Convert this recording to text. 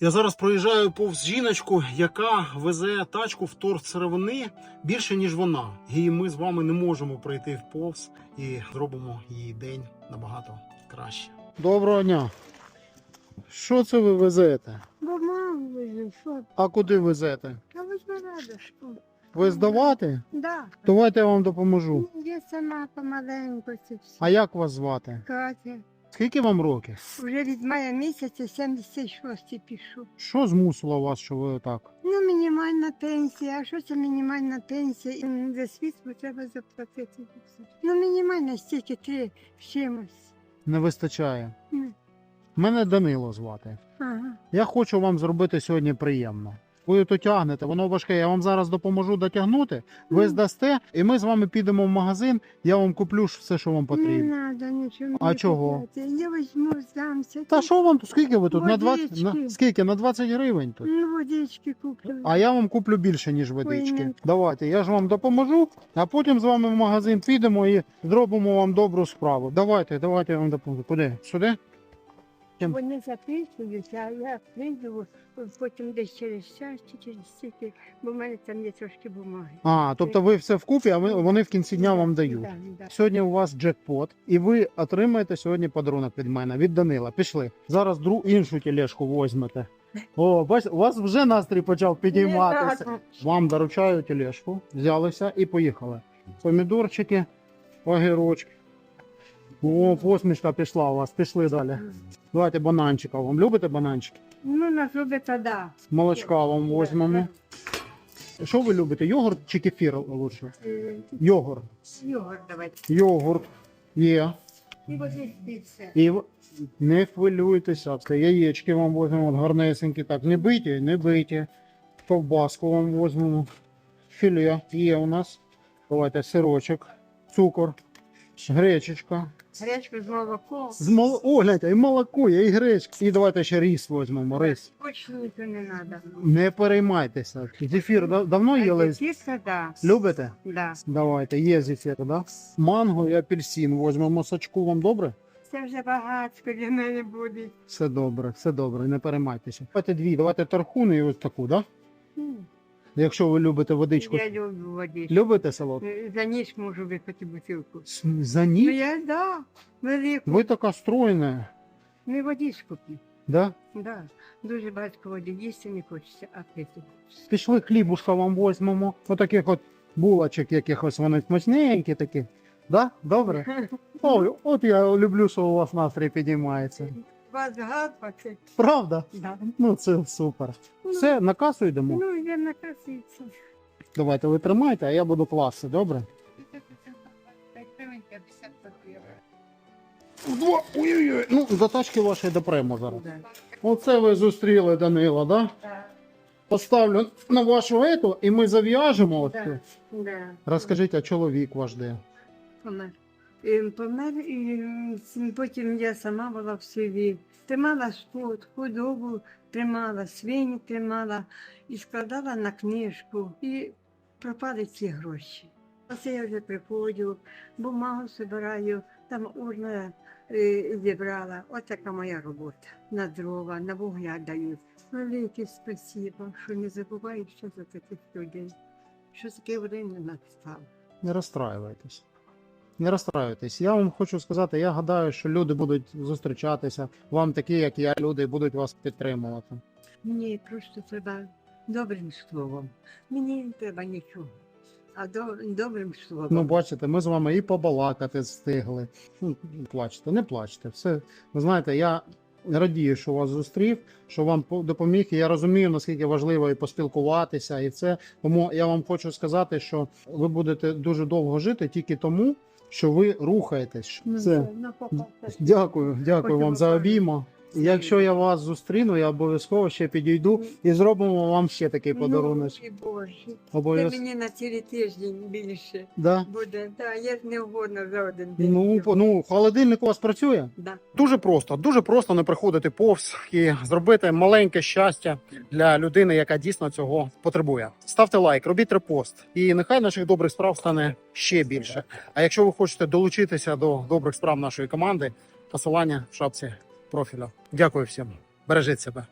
Я зараз проїжджаю повз жіночку, яка везе тачку в торг сировини більше, ніж вона. І ми з вами не можемо пройти в повз і зробимо її день набагато краще. Доброго дня. Що це ви везете? Вижу, що? А куди везете? Та возьми радушку. Ви здавати? Да. Давайте я вам допоможу. Я сама помаленьку. А як вас звати? Катя. Скільки вам років? Вже від мая місяця 76 пішу. Що змусило вас, що ви так? Ну, мінімальна пенсія. А що це мінімальна пенсія? І За світло треба заплатити. Ну, мінімальна стільки три з чимось. Не вистачає. Ні. Мене Данило звати. Ага. Я хочу вам зробити сьогодні приємно. Ви то тягнете, воно важке. Я вам зараз допоможу дотягнути. Ви здасте, і ми з вами підемо в магазин. Я вам куплю все, що вам Не потрібно. треба нічого. А чого? Я візьму, здамся. Та що вам? Скільки ви тут? На 20, на, скільки? На 20 гривень тут. Ну, водички куплю. А я вам куплю більше, ніж водички. ні. Давайте, я ж вам допоможу, а потім з вами в магазин підемо і зробимо вам добру справу. Давайте, давайте я вам допоможу. Куди? Сюди? Вони записують, а я прийду потім десь через час чи через стільки, бо в мене там є трошки бумаги. А, тобто ви все вкупі, а ви- вони в кінці дня вам дають. Да, да. Сьогодні у вас джекпот, і ви отримаєте сьогодні подарунок від мене, від Данила. Пішли. Зараз друг іншу тележку возьмете. О, бачите, у вас вже настрій почав підійматися. Вам доручаю тележку, взялися і поїхали. Помідорчики, огірочки. О, посмішка пішла у вас, пішли далі. Давайте бананчика. Вам любите бананчики? Ну, на зуби то да. Молочка вам возьмемо. Що ви любите? Йогурт чи кефір лучше? Е, Йогурт. Йогурт давайте. Йогурт є. І в- не хвилюйтеся, це яєчки вам возьмемо, от гарнесенькі. Так, не биті, не биті. Ковбаску вам возьмемо. Філе є у нас. Давайте сирочок, цукор, гречечка. Гречку з молоком. З мол... О, гляньте, і молоко, є, і гречка. І давайте ще рис возьмемо. Рис. Хоч нічого не треба. Не переймайтеся. Зефір да- давно їли? Кіска, да. Любите? Да. Давайте, є зефір, да? Манго і апельсин возьмемо сачку. Вам добре? Це вже багатсько для мене буде. Все добре, все добре, не переймайтеся. Давайте дві, давайте тархуни і ось таку, да? М, Якщо ви любите водичку. Я люблю водичку. Любите село? Е, За ніч можу випити бутилку. За Ну ніч? я да, велику. Ви така стройна, Не водичку п'ю. да? Да. Дуже багато води їсти не хочеться, а пити. Пішли хлібушка вам возьмемо. Отаких от булочок якихось вони смачненькі такі. Да? Добре? Ой, от я люблю, що у вас настрій підіймається. Вас гадпати. Правда? Да. Ну це супер. Все, на касу йдемо. Ну, йдемо на касицю. Давайте ви тримайте, а я буду класти, добре? Два. Ой-ой-ой. Ну, до тачки вашої допремо зараз. Да. Оце ви зустріли Данила, да? Да. Поставлю на вашу ету і ми зав'яжемо. Да. Да. Розкажіть, а чоловік ваш де? Помер. Помер, і потім я сама була в селі. Тримала скот, худобу тримала, свині тримала і складала на книжку. І пропали ці гроші. Оце я вже приходжу, бумагу збираю, там урна е, зібрала. Ось така моя робота. На дрова, на вугля дають. Велике спасибо, що не забуваю, що за таких людей. Що таке время настало. Не розстраювайтесь. Не розстраюйтесь. Я вам хочу сказати, я гадаю, що люди будуть зустрічатися, вам такі, як я, люди, будуть вас підтримувати. Мені просто треба добрим словом. Мені не треба нічого. А до, добрим словом. Ну, бачите, ми з вами і побалакати встигли. Ну, плачте, не плачте. Все, ви знаєте, я радію, що вас зустрів, що вам по- допоміг. І я розумію, наскільки важливо і поспілкуватися, і це. Тому я вам хочу сказати, що ви будете дуже довго жити тільки тому, що ви рухаєтесь. Ну, попасти. Дякую, дякую вам за обійма. Якщо я вас зустріну, я обов'язково ще підійду і зробимо вам ще такий подарунок. Ну, і Боже. Це мені на цілий тиждень більше Да? буде. Да, я ж не угодно за один день. Ну, по- ну, холодильник у вас працює? да. Дуже просто, дуже просто не приходити повз і зробити маленьке щастя для людини, яка дійсно цього потребує. Ставте лайк, робіть репост, і нехай наших добрих справ стане ще більше. А якщо ви хочете долучитися до добрих справ нашої команди, посилання в шапці профілю. Дякую всім. Бережіть себе.